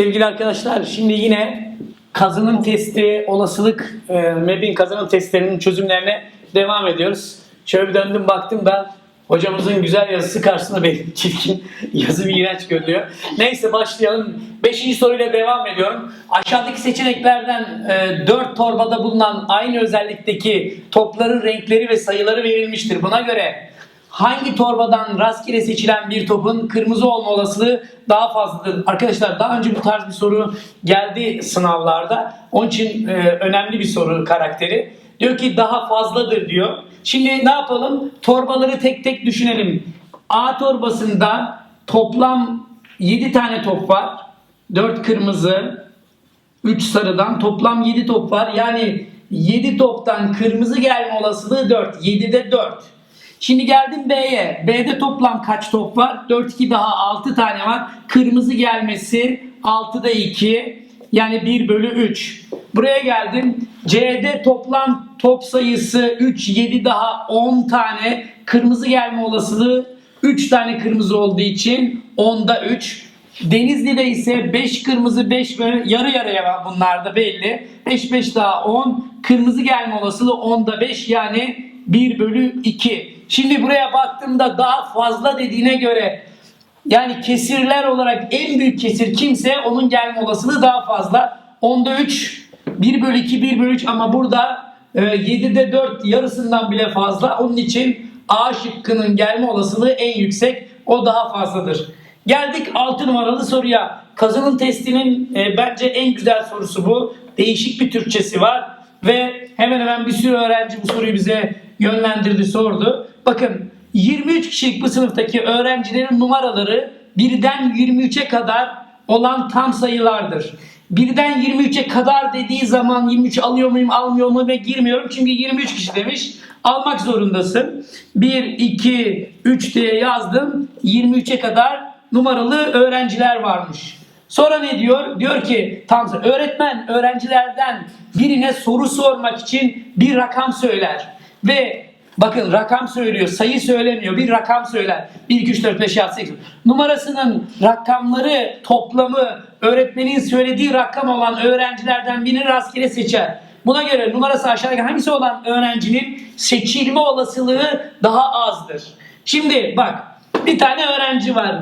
Sevgili arkadaşlar şimdi yine kazanım testi olasılık e, MEB'in kazanım testlerinin çözümlerine devam ediyoruz. Şöyle bir döndüm baktım da hocamızın güzel yazısı karşısında benim çirkin yazım iğrenç görünüyor. Neyse başlayalım. Beşinci soruyla devam ediyorum. Aşağıdaki seçeneklerden e, 4 torbada bulunan aynı özellikteki topların renkleri ve sayıları verilmiştir. Buna göre Hangi torbadan rastgele seçilen bir topun kırmızı olma olasılığı daha fazladır? Arkadaşlar daha önce bu tarz bir soru geldi sınavlarda. Onun için e, önemli bir soru karakteri. Diyor ki daha fazladır diyor. Şimdi ne yapalım? Torbaları tek tek düşünelim. A torbasında toplam 7 tane top var. 4 kırmızı, 3 sarıdan toplam 7 top var. Yani 7 toptan kırmızı gelme olasılığı 4. 7'de 4. Şimdi geldim B'ye. B'de toplam kaç top var? 4 2 daha 6 tane var. Kırmızı gelmesi 6'da 2. Yani 1 bölü 3. Buraya geldim. C'de toplam top sayısı 3 7 daha 10 tane. Kırmızı gelme olasılığı 3 tane kırmızı olduğu için 10'da 3. Denizli'de ise 5 kırmızı 5 böyle yarı yarıya var bunlar da belli. 5 5 daha 10. Kırmızı gelme olasılığı 10'da 5 yani 1 bölü 2. Şimdi buraya baktığımda daha fazla dediğine göre yani kesirler olarak en büyük kesir kimse onun gelme olasılığı daha fazla. 10'da 3, 1 bölü 2, 1 bölü 3 ama burada e, 7'de 4 yarısından bile fazla. Onun için A şıkkının gelme olasılığı en yüksek. O daha fazladır. Geldik 6 numaralı soruya. Kazanım testinin e, bence en güzel sorusu bu. Değişik bir Türkçesi var ve hemen hemen bir sürü öğrenci bu soruyu bize yönlendirdi, sordu. Bakın 23 kişilik bu sınıftaki öğrencilerin numaraları birden 23'e kadar olan tam sayılardır. Birden 23'e kadar dediği zaman 23 alıyor muyum almıyor muyum ve girmiyorum. Çünkü 23 kişi demiş. Almak zorundasın. 1, 2, 3 diye yazdım. 23'e kadar numaralı öğrenciler varmış. Sonra ne diyor? Diyor ki tam öğretmen öğrencilerden birine soru sormak için bir rakam söyler. Ve bakın rakam söylüyor, sayı söylemiyor. Bir rakam söyler. 1, 2, 3, 4, 5, 6, 8. Numarasının rakamları toplamı öğretmenin söylediği rakam olan öğrencilerden birini rastgele seçer. Buna göre numarası aşağıdaki hangisi olan öğrencinin seçilme olasılığı daha azdır. Şimdi bak bir tane öğrenci var.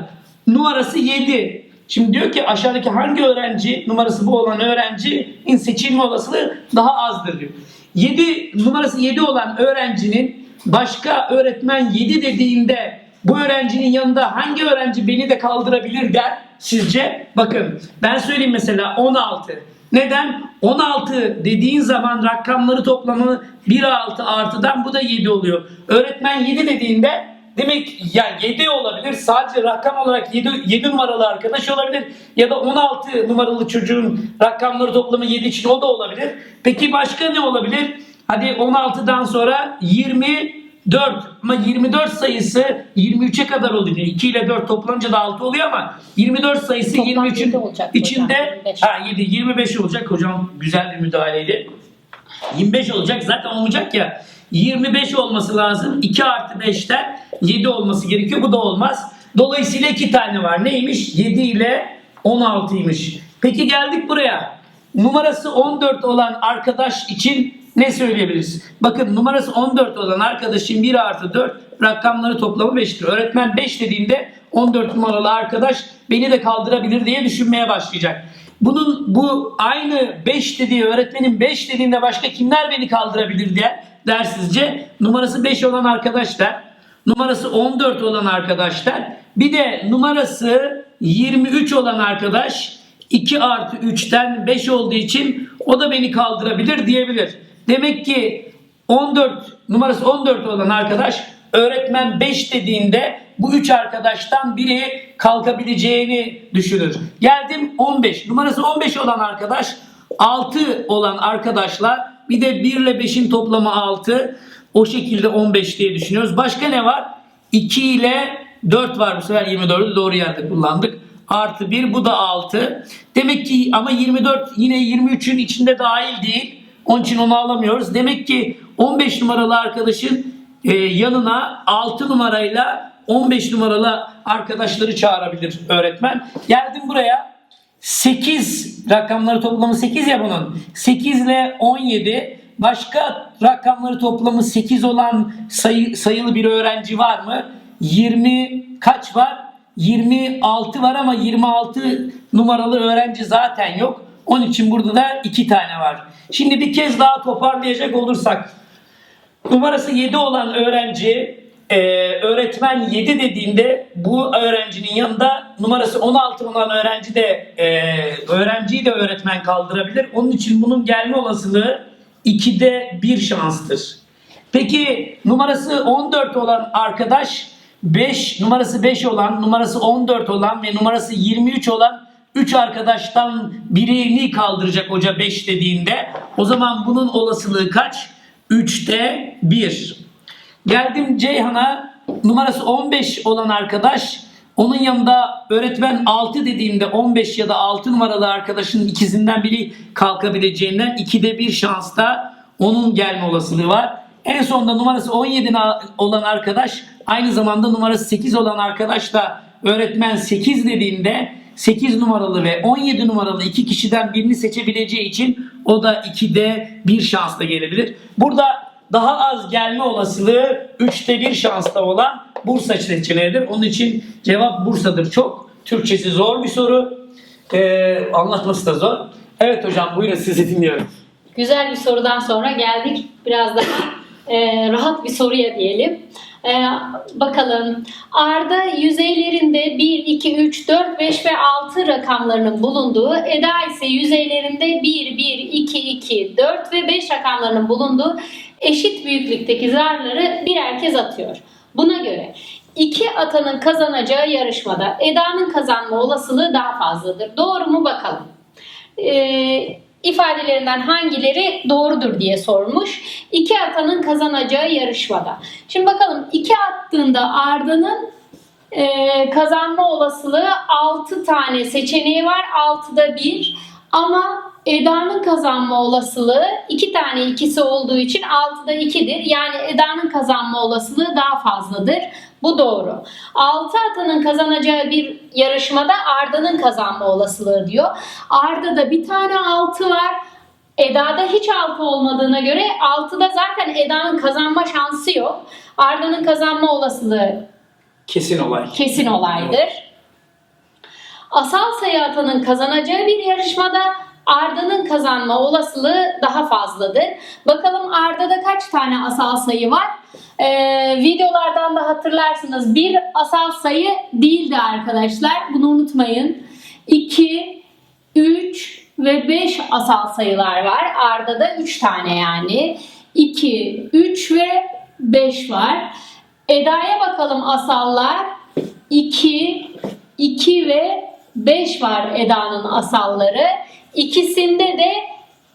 Numarası 7. Şimdi diyor ki aşağıdaki hangi öğrenci numarası bu olan öğrencinin seçilme olasılığı daha azdır diyor. 7 numarası 7 olan öğrencinin başka öğretmen 7 dediğinde bu öğrencinin yanında hangi öğrenci beni de kaldırabilir der sizce? Bakın ben söyleyeyim mesela 16. Neden? 16 dediğin zaman rakamları toplamı 1 6 artıdan bu da 7 oluyor. Öğretmen 7 dediğinde demek ya 7 olabilir. Sadece rakam olarak 7, 7 numaralı arkadaş olabilir. Ya da 16 numaralı çocuğun rakamları toplamı 7 için o da olabilir. Peki başka ne olabilir? Hadi 16'dan sonra 24 ama 24 sayısı 23'e kadar oluyor. 2 ile 4 toplanınca da 6 oluyor ama 24 sayısı Toplam 23'ün yedi olacak içinde hocam, 25. ha 7 25 olacak hocam güzel bir müdahaleydi. 25 olacak zaten olmayacak ya. 25 olması lazım. 2 artı 5'ten 7 olması gerekiyor. Bu da olmaz. Dolayısıyla 2 tane var. Neymiş? 7 ile 16'ymış. Peki geldik buraya. Numarası 14 olan arkadaş için ne söyleyebiliriz? Bakın numarası 14 olan arkadaşın 1 artı 4 rakamları toplamı 5'tir. Öğretmen 5 dediğinde 14 numaralı arkadaş beni de kaldırabilir diye düşünmeye başlayacak. Bunun bu aynı 5 dediği öğretmenin 5 dediğinde başka kimler beni kaldırabilir diye dersizce numarası 5 olan arkadaşlar, numarası 14 olan arkadaşlar, bir de numarası 23 olan arkadaş 2 artı 3'ten 5 olduğu için o da beni kaldırabilir diyebilir. Demek ki 14 numarası 14 olan arkadaş öğretmen 5 dediğinde bu 3 arkadaştan biri kalkabileceğini düşünür. Geldim 15. Numarası 15 olan arkadaş 6 olan arkadaşla bir de 1 ile 5'in toplamı 6. O şekilde 15 diye düşünüyoruz. Başka ne var? 2 ile 4 var bu sefer 24'ü doğru yerde kullandık. Artı 1 bu da 6. Demek ki ama 24 yine 23'ün içinde dahil değil. Onun için onu alamıyoruz. Demek ki 15 numaralı arkadaşın e, yanına 6 numarayla 15 numaralı arkadaşları çağırabilir öğretmen. Geldim buraya. 8 rakamları toplamı 8 ya bunun. 8 ile 17 başka rakamları toplamı 8 olan sayı, sayılı bir öğrenci var mı? 20 kaç var? 26 var ama 26 numaralı öğrenci zaten yok. Onun için burada da 2 tane var. Şimdi bir kez daha toparlayacak olursak Numarası 7 olan öğrenci e, öğretmen 7 dediğinde bu öğrencinin yanında numarası 16 olan öğrenci de e, öğrenciyi de öğretmen kaldırabilir. Onun için bunun gelme olasılığı 2'de 1 şanstır. Peki numarası 14 olan arkadaş 5 numarası 5 olan, numarası 14 olan ve numarası 23 olan 3 arkadaştan birini kaldıracak hoca 5 dediğinde o zaman bunun olasılığı kaç? 3'te 1. Geldim Ceyhan'a numarası 15 olan arkadaş onun yanında öğretmen 6 dediğimde 15 ya da 6 numaralı arkadaşın ikisinden biri kalkabileceğinden 2'de 1 şansta onun gelme olasılığı var. En sonunda numarası 17 na- olan arkadaş aynı zamanda numarası 8 olan arkadaş da öğretmen 8 dediğinde 8 numaralı ve 17 numaralı iki kişiden birini seçebileceği için o da 2'de 1 şansla gelebilir. Burada daha az gelme olasılığı 3'te 1 şansta olan Bursa seçeneğidir. Onun için cevap Bursa'dır. Çok Türkçesi zor bir soru. Ee, anlatması da zor. Evet hocam buyurun sizi dinliyorum. Güzel bir sorudan sonra geldik biraz daha e, rahat bir soruya diyelim. E, bakalım Arda yüzeylerinde 1, 2, 3, 4, 5 ve 6 rakamlarının bulunduğu, Eda ise yüzeylerinde 1, 1, 2, 2, 4 ve 5 rakamlarının bulunduğu eşit büyüklükteki zarları birer kez atıyor. Buna göre iki atanın kazanacağı yarışmada Eda'nın kazanma olasılığı daha fazladır. Doğru mu bakalım? e, ifadelerinden hangileri doğrudur diye sormuş. İki atanın kazanacağı yarışmada. Şimdi bakalım iki attığında Arda'nın e, kazanma olasılığı 6 tane seçeneği var. 6'da 1 ama Eda'nın kazanma olasılığı 2 tane ikisi olduğu için 6'da 2'dir. Yani Eda'nın kazanma olasılığı daha fazladır. Bu doğru. 6 atanın kazanacağı bir yarışmada Arda'nın kazanma olasılığı diyor. Arda'da bir tane 6 var. Eda'da hiç 6 olmadığına göre 6'da zaten Eda'nın kazanma şansı yok. Arda'nın kazanma olasılığı Kesin olay. kesin olaydır. Asal sayı atanın kazanacağı bir yarışmada Arda'nın kazanma olasılığı daha fazladır. Bakalım Arda'da kaç tane asal sayı var? Ee, videolardan da hatırlarsınız. Bir asal sayı değildi arkadaşlar. Bunu unutmayın. 2, 3 ve 5 asal sayılar var. Arda'da 3 tane yani. 2, 3 ve 5 var. Eda'ya bakalım asallar. 2, 2 ve 5 var Eda'nın asalları. İkisinde de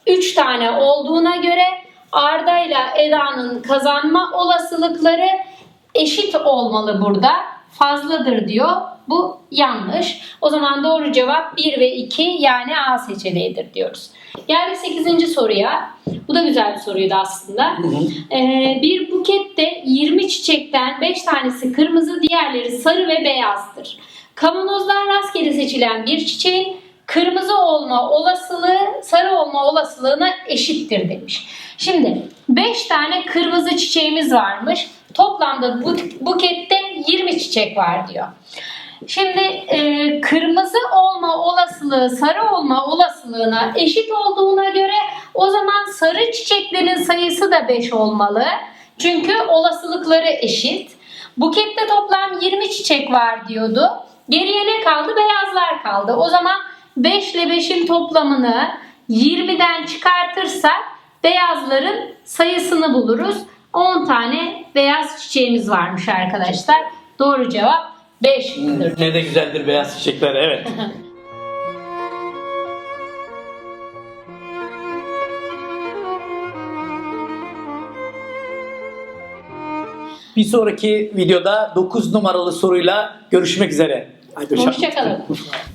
3 tane olduğuna göre Arda ile Eda'nın kazanma olasılıkları eşit olmalı burada. Fazladır diyor. Bu yanlış. O zaman doğru cevap 1 ve 2 yani A seçeneğidir diyoruz. Geldik 8. soruya. Bu da güzel bir soruydu aslında. Ee, bir bukette 20 çiçekten 5 tanesi kırmızı, diğerleri sarı ve beyazdır. Kavanozdan rastgele seçilen bir çiçeğin kırmızı olma olasılığı sarı olma olasılığına eşittir demiş. Şimdi 5 tane kırmızı çiçeğimiz varmış. Toplamda bu bukette 20 çiçek var diyor. Şimdi e, kırmızı olma olasılığı sarı olma olasılığına eşit olduğuna göre o zaman sarı çiçeklerin sayısı da 5 olmalı. Çünkü olasılıkları eşit. Bukette toplam 20 çiçek var diyordu. Geriye ne kaldı? Beyazlar kaldı. O zaman 5 ile 5'in toplamını 20'den çıkartırsak beyazların sayısını buluruz. 10 tane beyaz çiçeğimiz varmış arkadaşlar. Doğru cevap 5'dir. Ne de güzeldir beyaz çiçekler evet. Bir sonraki videoda 9 numaralı soruyla görüşmek üzere. Hoşçakalın.